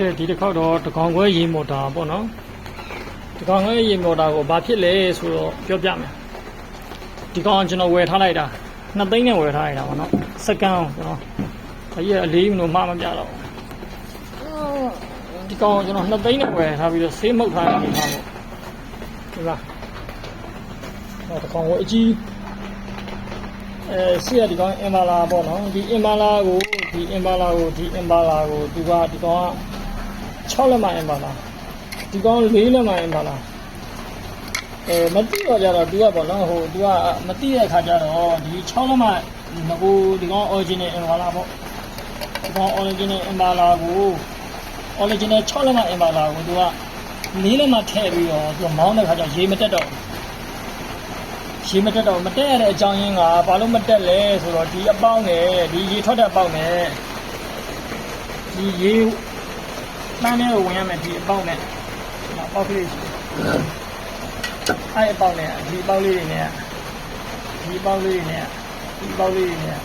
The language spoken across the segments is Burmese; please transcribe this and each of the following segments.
ကဲဒီတစ်ခေါက်တော့တကောင်ခွဲရေမော်တာပေါ့နော်တကောင်ခွဲရေမော်တာကိုဘာဖြစ်လဲဆိုတော့ပြောပြမယ်ဒီကောင်ကျွန်တော်ဝယ်ထားလိုက်တာနှစ်သိန်းနဲ့ဝယ်ထားလိုက်တာပေါ့နော်စကန်ကျွန်တော်အကြီးအလေးမလို့မှမပြတော့ဘူးဒီကောင်ကျွန်တော်နှစ်သိန်းနဲ့ဝယ်ထားပြီးတော့ဆေးမှုတ်ထားတဲ့အနေထားပေါ့ဒီမှာဟောတကောင်ခွဲအကြီးအဲရှိရဒီကောင်အင်ဘာလာပေါ့နော်ဒီအင်ဘာလာကိုဒီအင်ဘာလာကိုဒီအင်ဘာလာကိုသူကဒီကောင်က 6လက်မှအင်ဘာလာဒီကောင်4လက်မှအင်ဘာလာအဲမတိတော့ကြတော့သူကပေါ့နော်ဟိုသူကမတိတဲ့ခါကျတော့ဒီ6လက်မှငကိုဒီကောင် original အင်ဘာလာပေါ့ဒီကောင် original အင်ဘာလာကို original 6လက်မှအင်ဘာလာကိုသူက4လက်မှထည့်ပြီးတော့သူကမောင်းတဲ့ခါကျရေမတက်တော့ဘူးရေမတက်တော့မတက်ရတဲ့အကြောင်းရင်းကဘာလို့မတက်လဲဆိုတော့ဒီအပေါင်းနဲ့ဒီရေထွက်တဲ့အပေါင်းနဲ့ဒီရေ တန်းထဲကိုဝင်ရမယ်ဒီအပေါင်းနဲ့ဒီမှာအပေါက်ကလေးရှိတယ်အဲ့အပေါင်းနဲ့ဒီအပေါက်လေးတွေနဲ့ဒီအပေါက်လေးတွေနဲ့ဒီအပေါက်လေးတွေနဲ့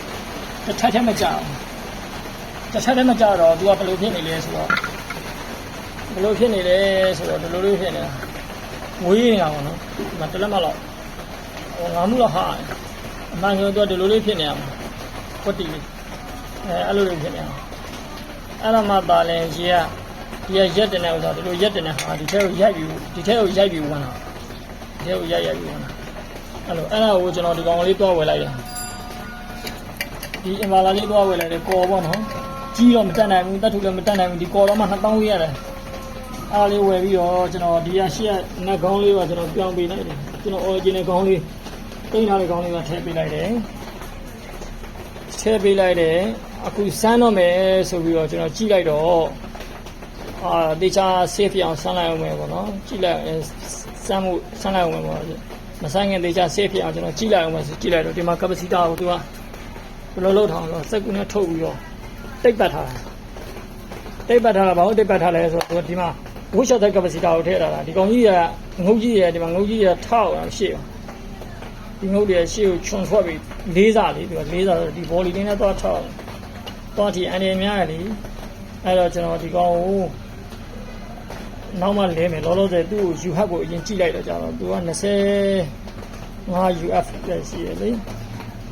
တစ်ထပ်ထက်မကြဘူးတစ်ထပ်ထက်မကြတော့ तू ကဘယ်လိုဖြစ်နေလဲဆိုတော့ဘယ်လိုဖြစ်နေလဲဆိုတော့ဒီလိုလေးဖြစ်နေတာဝေးနေတာပေါ့နော်ဒီမှာတစ်လက်မလောက်ဟိုငါမှုတော့ဟာတယ်အမှန်ဆိုတော့ဒီလိုလေးဖြစ်နေအောင်ကွတ်တီလေးအဲအဲ့လိုလေးဖြစ်နေအောင်အဲ့ဒါမှပါလဲရေက ဒီကရက်တင်တဲ့ဥစ္စာဒီလိုရက်တင်တဲ့ဟာဒီထဲကိုရိုက်ပြီးဒီထဲကိုရိုက်ပြီးဝင်တာဒီထဲကိုရိုက်ရိုက်ပြီးဝင်တာအဲ့လိုအဲ့ဒါကိုကျွန်တော်ဒီကောင်လေးတွားဝယ်လိုက်တယ်ဒီအင်ဘာလာလေးတွားဝယ်လိုက်တယ်ကော်ပေါ့နော်ကြီးတော့မတက်နိုင်ဘူးတတ်ထုလည်းမတက်နိုင်ဘူးဒီကော်တော့မှ2000ဝေးရတယ်အဲ့ဒါလေးဝယ်ပြီးတော့ကျွန်တော်ဒီကရှေ့ကနက်ခေါင်းလေးကကျွန်တော်ပြောင်းပေးလိုက်တယ်ကျွန်တော် original ခေါင်းလေးတိန်းထားတဲ့ခေါင်းလေးကထည့်ပေးလိုက်တယ်ထည့်ပေးလိုက်တယ်အခုစမ်းတော့မယ်ဆိုပြီးတော့ကျွန်တော်ကြည့်လိုက်တော့ အာတေချာ safe အောင်ဆန်းလိုက်အောင်မယ်ပေါ့နော်ကြည့်လိုက်စမ်းမှုဆန်းလိုက်အောင်မယ်ပေါ့မဆိုင်ခင်တေချာ safe အောင်ကျွန်တော်ကြည့်လိုက်အောင်မယ်ဆိုကြည့်လိုက်တော့ဒီမှာ capacity ကိုသူကဘယ်လိုလုပ်ထားအောင်လဲစက်ကူနဲ့ထုတ်ပြီးတော့တိတ်ပတ်ထားတာတိတ်ပတ်ထားတာဘာလို့တိတ်ပတ်ထားလဲဆိုတော့ဒီမှာဝှက်ရှော့တဲ့ capacity ကိုထည့်ထားတာဒီကောင်ကြီးကငုတ်ကြီးရဒီမှာငုတ်ကြီးရထောက်အောင်ရှေ့အောင်ဒီငုတ်တွေရှေ့ကိုခြုံထွက်ပြီးလေးစားလေးဒီကလေးစားဆိုဒီ volley လေးနဲ့တော့ထောက်တော့ဒီအန်ရများရလေအဲ့တော့ကျွန်တော်ဒီကောင်ကို နောက်မှလဲမယ်လောလောဆယ်သူ့ကို UHF ကိုအရင်ကြည့်လိုက်တော့ကြတော့သူက20 5 UF ပဲရှိရလေ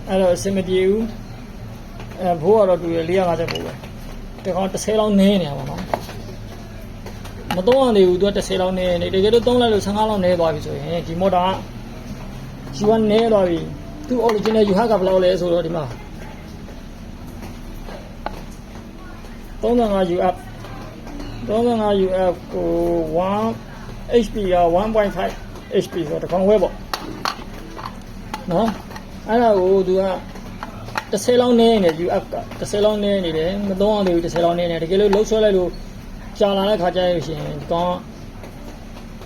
အဲ့တော့အစမပြေဘူးအဲဘိုးကတော့သူရ450ပို့ပဲဒီကောင်30လောက်နည်းနေတာပါနော်မတော့ရသေးဘူးသူက30လောက်နည်းနေတကယ်လို့သုံးလိုက်လို့15လောက်နည်းသွားပြီဆိုရင်ဒီမော်တာက U1 နည်းသွားပြီသူ original UHF ကဘယ်လောက်လဲဆိုတော့ဒီမှာ35 UF 35 UF ကို1 HP က1.5 HP ဆိုတော့တကောင်ဝဲပေါ့နော်အဲ့ဒါကိုသူက30လောက်နေနေ UF က30လောက်နေနေတယ်မသုံးအောင်လို့30လောက်နေနေတကယ်လို့လှုပ်ဆွဲလိုက်လို့ကြာလာတဲ့ခါကျရင်ရှင်ဒီကောင်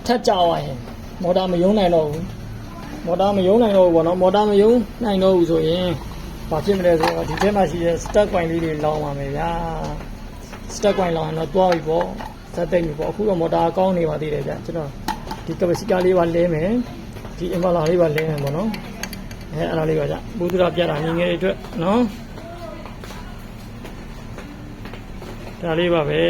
ထက်ကြသွားရင်မော်တာမယုံနိုင်တော့ဘူးမော်တာမယုံနိုင်တော့ဘူးပေါ့နော်မော်တာမယုံနိုင်တော့ဘူးဆိုရင်ဘာဖြစ်မလဲဆိုတော့ဒီထဲမှာရှိတဲ့ start point လေးတွေလောင်းပါမယ်ဗျာ start point လောင်းရင်တော့တွားပြီပေါ့ဇက်သိမ့်ပြီပေါ့အခုတော့မော်တာကောင်းနေပါသေးတယ်ဗျာကျွန်တော်ဒီ capacitor လေးပါလဲမယ်ဒီ inverter လေးပါလဲမယ်ပေါ့နော်အဲအဲ့ဒါလေးပါကြဘုဒ္ဓရာပြတာငငယ်တွေအတွက်နော်ဒါလေးပါပဲ